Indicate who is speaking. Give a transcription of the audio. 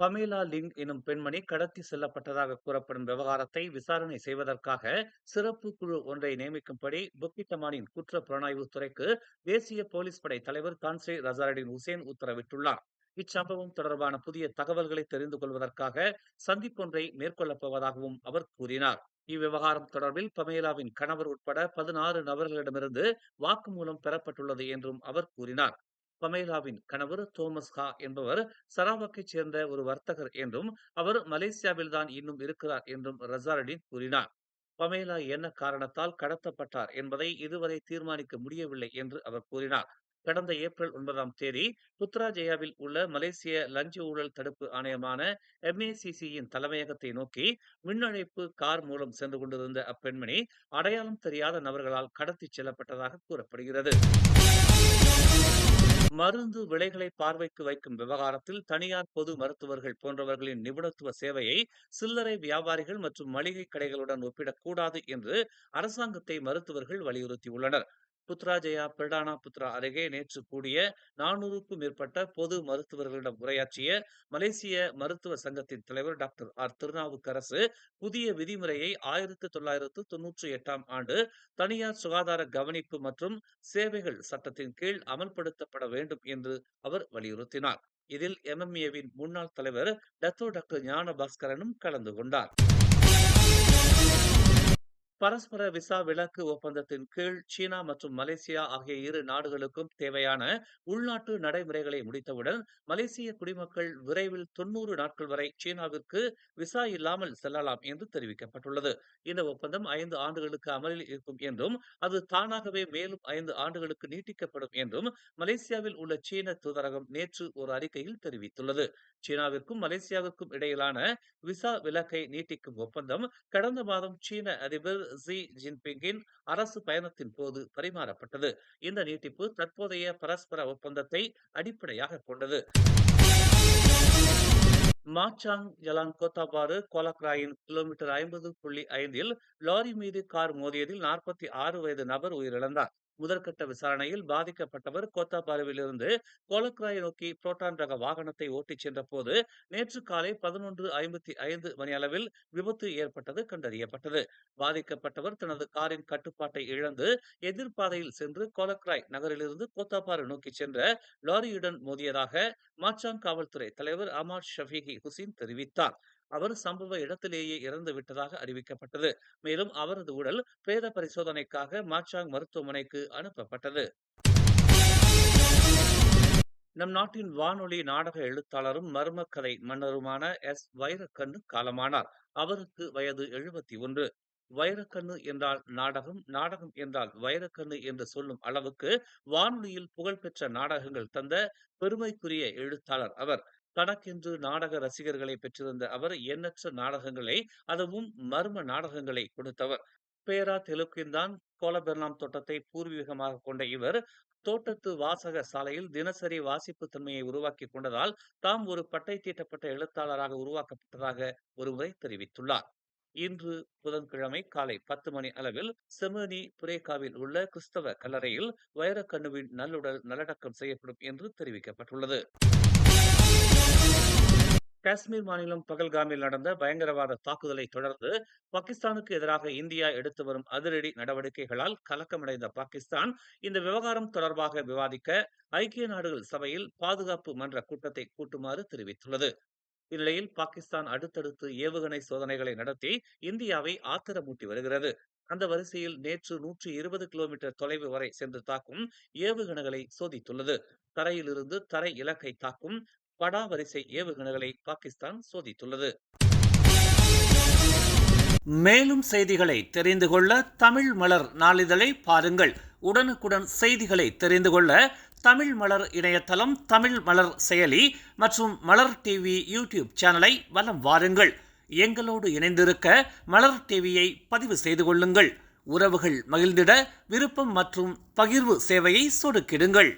Speaker 1: பமேலா link எனும் பெண்மணி கடத்தி செல்லப்பட்டதாக கூறப்படும் விவகாரத்தை விசாரணை செய்வதற்காக சிறப்பு குழு ஒன்றை நியமிக்கும்படி புக்கிட்டமானின் குற்ற புலனாய்வு துறைக்கு தேசிய போலீஸ் படை தலைவர் கான்ஸ்ரே ரசாரடின் உசேன் உத்தரவிட்டுள்ளார். இச்சம்பவம் தொடர்பான புதிய தகவல்களை தெரிந்து கொள்வதற்காக சந்திப்பொன்றை மேற்கொள்ளப் போவதாகவும் அவர் கூறினார். இவ்விவகாரம் தொடர்பில் பமேலாவின் கணவர் உட்பட பதினாறு நபர்களிடமிருந்து வாக்குமூலம் பெறப்பட்டுள்ளது என்றும் அவர் கூறினார். பமேலாவின் கணவர் தோமஸ் ஹா என்பவர் சராவாக்கைச் சேர்ந்த ஒரு வர்த்தகர் என்றும் அவர் மலேசியாவில்தான் இன்னும் இருக்கிறார் என்றும் ரசாரடின் கூறினார். பமேலா என்ன காரணத்தால் கடத்தப்பட்டார் என்பதை இதுவரை தீர்மானிக்க முடியவில்லை என்று அவர் கூறினார். கடந்த ஏப்ரல் ஒன்பதாம் தேதி புத்ராஜயாவில் உள்ள மலேசிய லஞ்ச ஊழல் தடுப்பு ஆணையமான எம்ஏசிசியின் தலைமையகத்தை நோக்கி மின்னழைப்பு கார் மூலம் சென்று கொண்டிருந்த அப்பெண்மணி அடையாளம் தெரியாத நபர்களால் கடத்திச் செல்லப்பட்டதாக கூறப்படுகிறது. மருந்து விலைகளை பார்வைக்கு வைக்கும் விவகாரத்தில் தனியார் பொது மருத்துவர்கள் போன்றவர்களின் நிபுணத்துவ சேவையை சில்லறை வியாபாரிகள் மற்றும் மளிகை கடைகளுடன் ஒப்பிடக்கூடாது என்று அரசாங்கத்தை மருத்துவர்கள் வலியுறுத்தியுள்ளனர். புத்ராஜயா பிரடானா புத்ரா அருகே நேற்று கூடிய நானூறுக்கும் மேற்பட்ட பொது மருத்துவர்களிடம் உரையாற்றிய மலேசிய மருத்துவ சங்கத்தின் தலைவர் டாக்டர் ஆர். திருநாவுக்கரசு புதிய விதிமுறையை ஆயிரத்தி தொள்ளாயிரத்து தொன்னூற்றி எட்டாம் ஆண்டு தனியார் சுகாதார கவனிப்பு மற்றும் சேவைகள் சட்டத்தின் கீழ் அமல்படுத்தப்பட வேண்டும் என்று அவர் வலியுறுத்தினார். இதில் எம்எம்ஏவின் முன்னாள் தலைவர் டத்தோ டாக்டர் ஞான பாஸ்கரனும் கலந்து கொண்டார். பரஸ்பர விசா விலக்கு ஒப்பந்தத்தின் கீழ் சீனா மற்றும் மலேசியா ஆகிய இரு நாடுகளுக்கும் தேவையான உள்நாட்டு நடைமுறைகளை முடித்தவுடன் மலேசிய குடிமக்கள் விரைவில் தொன்னூறு நாட்கள் வரை சீனாவிற்கு விசா இல்லாமல் செல்லலாம் என்று தெரிவிக்கப்பட்டுள்ளது. இந்த ஒப்பந்தம் ஐந்து ஆண்டுகளுக்கு அமலில் இருக்கும் என்றும் அது தானாகவே மேலும் ஐந்து ஆண்டுகளுக்கு நீட்டிக்கப்படும் என்றும் மலேசியாவில் உள்ள சீன தூதரகம் நேற்று ஒரு அறிக்கையில் தெரிவித்துள்ளது. சீனாவிற்கும் மலேசியாவிற்கும் இடையிலான விசா விலக்கை நீட்டிக்கும் ஒப்பந்தம் கடந்த மாதம் சீன அதிபர் ஜி ஜின்பிங்கின் அரசு பயணத்தின் போது பரிமாறப்பட்டது. இந்த நீட்டிப்பு தற்போதைய பரஸ்பர ஒப்பந்தத்தை அடிப்படையாக கொண்டது. மாச்சாங் ஜலாங் கோத்தாபாறு கோலக்ராயின் கிலோமீட்டர் ஐம்பது புள்ளி ஐந்தில் லாரி மீது கார் மோதியதில் நாற்பத்தி ஆறு வயது நபர் உயிரிழந்தார். முதற்கட்ட விசாரணையில் பாதிக்கப்பட்டவர் கோத்தாபாலுவிலிருந்து கோலக்ராயை நோக்கி புரோட்டான் ரக வாகனத்தை ஓட்டிச் சென்ற போது நேற்று காலை பதினொன்று ஐம்பத்தி ஐந்து மணி அளவில் விபத்து ஏற்பட்டது கண்டறியப்பட்டது. பாதிக்கப்பட்டவர் தனது காரின் கட்டுப்பாட்டை இழந்து எதிர்பாதையில் சென்று கோலக்ராய் நகரிலிருந்து கோத்தாபாரு நோக்கி சென்ற லாரியுடன் மோதியதாக மாச்சாங் காவல்துறை தலைவர் அமார் ஷஃபீகி ஹுசைன் தெரிவித்தார். அவர் சம்பவ இடத்திலேயே இறந்து விட்டதாக அறிவிக்கப்பட்டது. மேலும் அவரது உடல் பிரேத பரிசோதனைக்காக மாச்சாங் மருத்துவமனைக்கு அனுப்பப்பட்டது. நம் நாட்டின் வானொலி நாடக எழுத்தாளரும் மர்ம மன்னருமான எஸ். வைரக்கண்ணு காலமானார். அவருக்கு வயது எழுபத்தி ஒன்று. வைரக்கண்ணு என்றால் நாடகம் நாடகம் என்றால் வைரக்கண்ணு என்று சொல்லும் அளவுக்கு வானொலியில் புகழ்பெற்ற நாடகங்கள் தந்த பெருமைக்குரிய எழுத்தாளர் அவர். கணக்கென்று நாடக ரசிகர்களை பெற்றிருந்த அவர் எண்ணற்ற நாடகங்களை அதுவும் மர்ம நாடகங்களை கொடுத்தவர். பேரா தெலுக்கின்தான் கோலபெர்னாம் தோட்டத்தை பூர்வீகமாக கொண்ட இவர் தோட்டத்து வாசக சாலையில் தினசரி வாசிப்பு தன்மையை உருவாக்கி கொண்டதால் தாம் ஒரு பட்டை தீட்டப்பட்ட எழுத்தாளராக உருவாக்கப்பட்டதாக ஒருமுறை தெரிவித்துள்ளார். இன்று புதன்கிழமை காலை பத்து மணி அளவில் செமனி புரேகாவில் உள்ள கிறிஸ்தவ கல்லறையில் வைரக்கண்ணுவின் நல்லுடல் நல்லடக்கம் செய்யப்படும் என்று தெரிவிக்கப்பட்டுள்ளது. காஷ்மீர் மாநிலம் பகல்காமில் நடந்த பயங்கரவாத தாக்குதலை தொடர்ந்து பாகிஸ்தானுக்கு எதிராக இந்தியா எடுத்து வரும் அதிரடி நடவடிக்கைகளால் கலக்கமடைந்த பாகிஸ்தான் இந்த விவகாரம் தொடர்பாக விவாதிக்க ஐக்கிய நாடுகள் சபையில் பாதுகாப்பு மன்ற கூட்டத்தை கூட்டுமாறு தெரிவித்துள்ளது. இந்நிலையில் பாகிஸ்தான் அடுத்தடுத்து ஏவுகணை சோதனைகளை நடத்தி இந்தியாவை ஆத்திரமூட்டி வருகிறது. அந்த வரிசையில் நேற்று நூற்றி இருபது கிலோமீட்டர் தொலைவு வரை சென்று தாக்கும் ஏவுகணைகளை சோதித்துள்ளது. தரையிலிருந்து தரை இலக்கை தாக்கும் படா வரிசை ஏவுகணைகளை பாகிஸ்தான் சோதித்துள்ளது. மேலும் செய்திகளை தெரிந்து கொள்ள தமிழ் மலர் நாளிதழை பாருங்கள். உடனுக்குடன் செய்திகளை தெரிந்து கொள்ள தமிழ் மலர் இணையதளம் தமிழ் மலர் செயலி மற்றும் மலர் டிவி யூடியூப் சேனலை வலம் வாருங்கள். எங்களோடு இணைந்திருக்க மலர் டிவியை பதிவு செய்து கொள்ளுங்கள். உறவுகள் மகிழ்ந்திட விருப்பம் மற்றும் பகிர்வு சேவையை சொடுக்கிடுங்கள்.